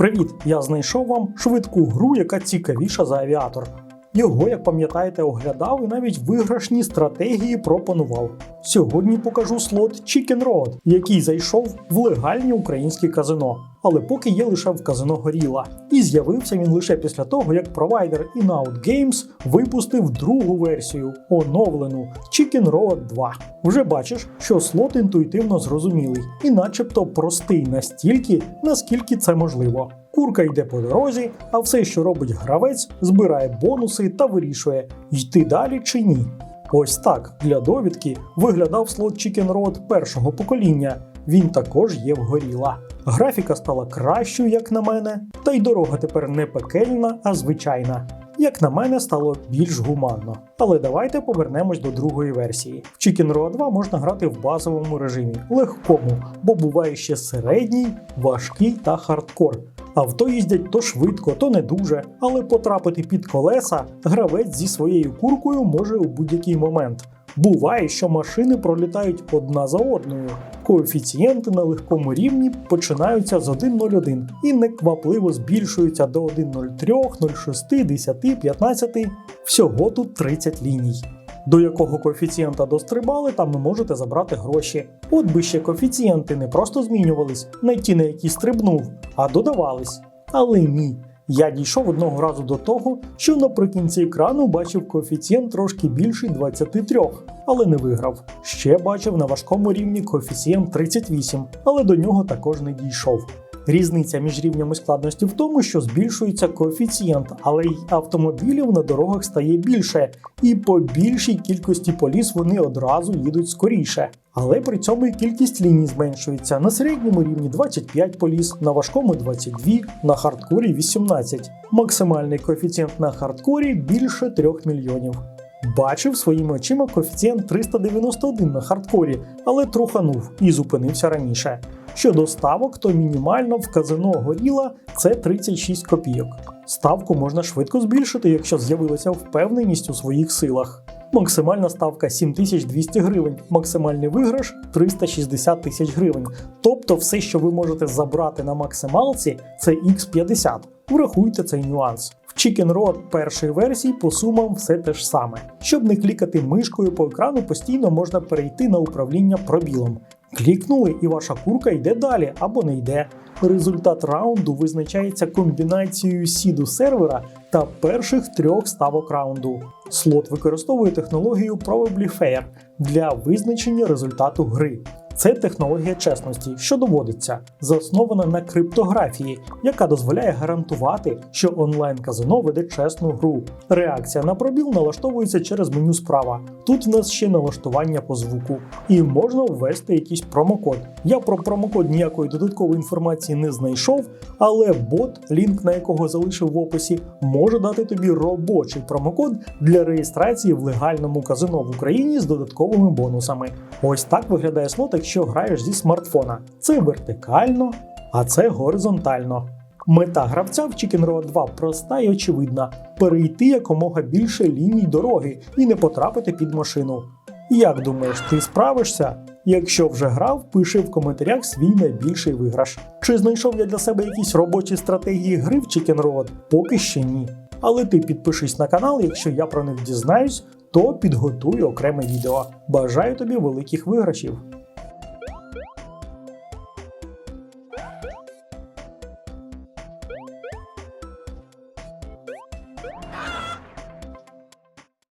Привіт! Я знайшов вам швидку гру, яка цікавіша за авіатор. Його, як пам'ятаєте, оглядав і навіть виграшні стратегії пропонував. Сьогодні покажу слот Chicken Road, який зайшов в легальні українські казино, але поки є лише в казино Горіла. І з'явився він лише після того, як провайдер In-Out Games випустив другу версію, оновлену Chicken Road 2. Вже бачиш, що слот інтуїтивно зрозумілий і начебто простий настільки, наскільки це можливо. Курка йде по дорозі, а все, що робить гравець, збирає бонуси та вирішує, йти далі чи ні. Ось так для довідки виглядав слот Chicken Road першого покоління. Він також є вгоріла. Графіка стала кращою, як на мене, та й дорога тепер не пекельна, а звичайна. Як на мене, стало більш гуманно. Але давайте повернемось до другої версії. В Chicken Road 2 можна грати в базовому режимі, легкому, бо буває ще середній, важкий та хардкор. Авто їздять то швидко, то не дуже, але потрапити під колеса гравець зі своєю куркою може у будь-який момент. Буває, що машини пролітають одна за одною. Коефіцієнти на легкому рівні починаються з 1.01 і неквапливо збільшуються до 1.03, 0.6, 10, 15. Всього тут 30 ліній. До якого коефіцієнта дострибали, там ви можете забрати гроші. От би ще коефіцієнти не просто змінювались на ті, на які стрибнув, а додавались. Але ні. Я дійшов одного разу до того, що наприкінці екрану бачив коефіцієнт трошки більший 23, але не виграв. Ще бачив на важкому рівні коефіцієнт 38, але до нього також не дійшов. Різниця між рівнями складності в тому, що збільшується коефіцієнт, але й автомобілів на дорогах стає більше, і по більшій кількості поліс вони одразу їдуть скоріше. Але при цьому і кількість ліній зменшується на середньому рівні 25 поліс, на важкому 22, на хардкорі 18. Максимальний коефіцієнт на хардкорі більше 3 мільйонів. Бачив своїми очима коефіцієнт 391 на хардкорі, але труханув і зупинився раніше. Щодо ставок, то мінімально в казино горіла це 36 копійок. Ставку можна швидко збільшити, якщо з'явилася впевненість у своїх силах. Максимальна ставка 7200 гривень, максимальний виграш 360 тисяч гривень. Тобто все, що ви можете забрати на максималці, це X50. Врахуйте цей нюанс. В Chicken Road першої версії по сумам все те ж саме. Щоб не клікати мишкою по екрану, постійно можна перейти на управління пробілом. Клікнули, і ваша курка йде далі або не йде. Результат раунду визначається комбінацією сіду сервера та перших трьох ставок раунду. Слот використовує технологію Probably Fair для визначення результату гри. Це технологія чесності, що доводиться, заснована на криптографії, яка дозволяє гарантувати, що онлайн-казино веде чесну гру. Реакція на пробіл налаштовується через меню справа. Тут в нас ще налаштування по звуку, і можна ввести якийсь промокод. Я про промокод ніякої додаткової інформації не знайшов, але бот, лінк на якого залишив в описі, може дати тобі робочий промокод для реєстрації в легальному казино в Україні з додатковими бонусами. Ось так виглядає слот, якщо граєш зі смартфона. Це вертикально, а це горизонтально. Мета гравця в Chicken Road 2 проста і очевидна: перейти якомога більше ліній дороги і не потрапити під машину. Як думаєш, ти справишся? Якщо вже грав, пиши в коментарях свій найбільший виграш. Чи знайшов я для себе якісь робочі стратегії гри в Chicken Road? Поки ще ні. Але ти підпишись на канал, якщо я про них дізнаюсь, то підготую окреме відео. Бажаю тобі великих виграшів! Ah!